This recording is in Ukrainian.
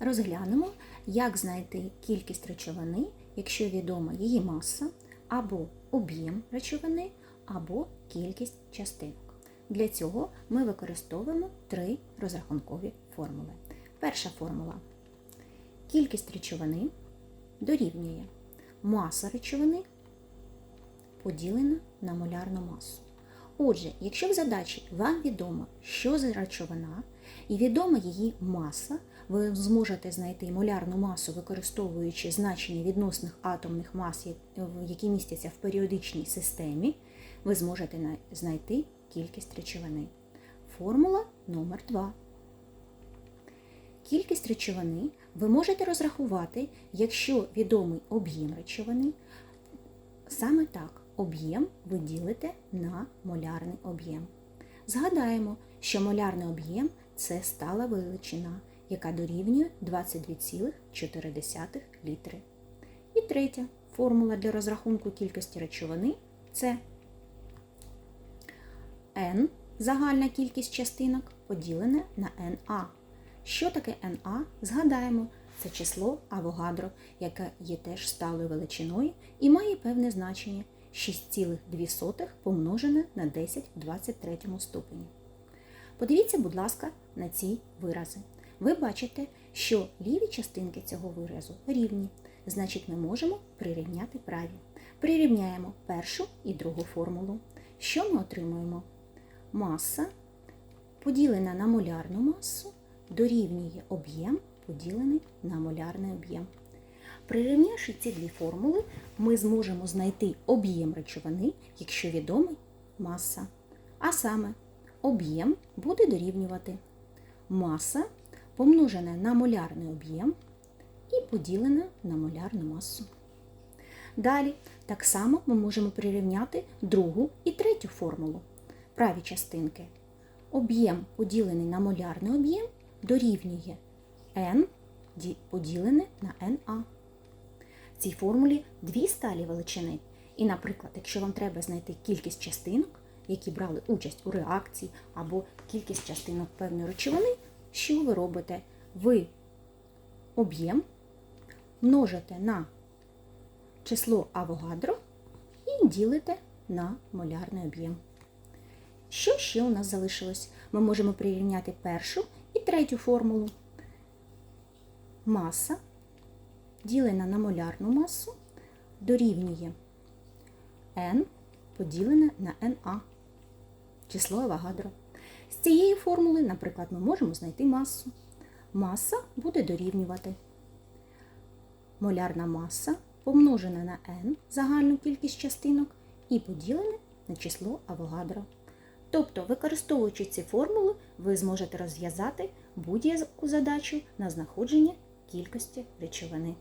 Розглянемо, як знайти кількість речовини, якщо відома її маса, або об'єм речовини, або кількість частинок. Для цього ми використовуємо три розрахункові формули. Перша формула. Кількість речовини дорівнює маса речовини поділена на молярну масу. Отже, якщо в задачі вам відомо, що за речовина, і відома її маса, ви зможете знайти молярну масу, використовуючи значення відносних атомних мас, які містяться в періодичній системі, ви зможете знайти кількість речовини. Формула номер 2. Кількість речовини ви можете розрахувати, якщо відомий об'єм речовини. Саме так об'єм ви ділите на молярний об'єм. Згадаємо, що молярний об'єм це стала величина, яка дорівнює 22,4 літри. І третя формула для розрахунку кількості речовини це N загальна кількість частинок поділене на NA. Що таке NA? Згадаємо, це число Авогадро, яке є теж сталою величиною і має певне значення 6,2 помножене на 10 в 23 ступені. Подивіться, будь ласка, на ці вирази. Ви бачите, що ліві частинки цього виразу рівні, значить ми можемо прирівняти праві. Прирівняємо першу і другу формулу. Що ми отримуємо? Маса поділена на молярну масу дорівнює об'єм поділений на молярний об'єм. Прирівнявши ці дві формули, ми зможемо знайти об'єм речовини, якщо відомий маса. А саме, об'єм буде дорівнювати маса помножена на молярний об'єм і поділена на молярну масу. Далі, так само ми можемо прирівняти другу і третю формулу. Праві частинки. Об'єм поділений на молярний об'єм дорівнює n поділене на NA. В цій формулі дві сталі величини. І, наприклад, якщо вам треба знайти кількість частинок, які брали участь у реакції, або кількість частинок певної речовини, що ви робите? Ви об'єм множите на число Авогадро і ділите на молярний об'єм. Що ще у нас залишилось? Ми можемо прирівняти першу і третю формулу. Маса ділена на молярну масу дорівнює n поділене на NA, число Авогадро. З цієї формули, наприклад, ми можемо знайти масу. Маса буде дорівнювати молярна маса помножена на n загальну кількість частинок і поділене на число Авогадро. Тобто, використовуючи ці формули, ви зможете розв'язати будь-яку задачу на знаходження кількості речовини.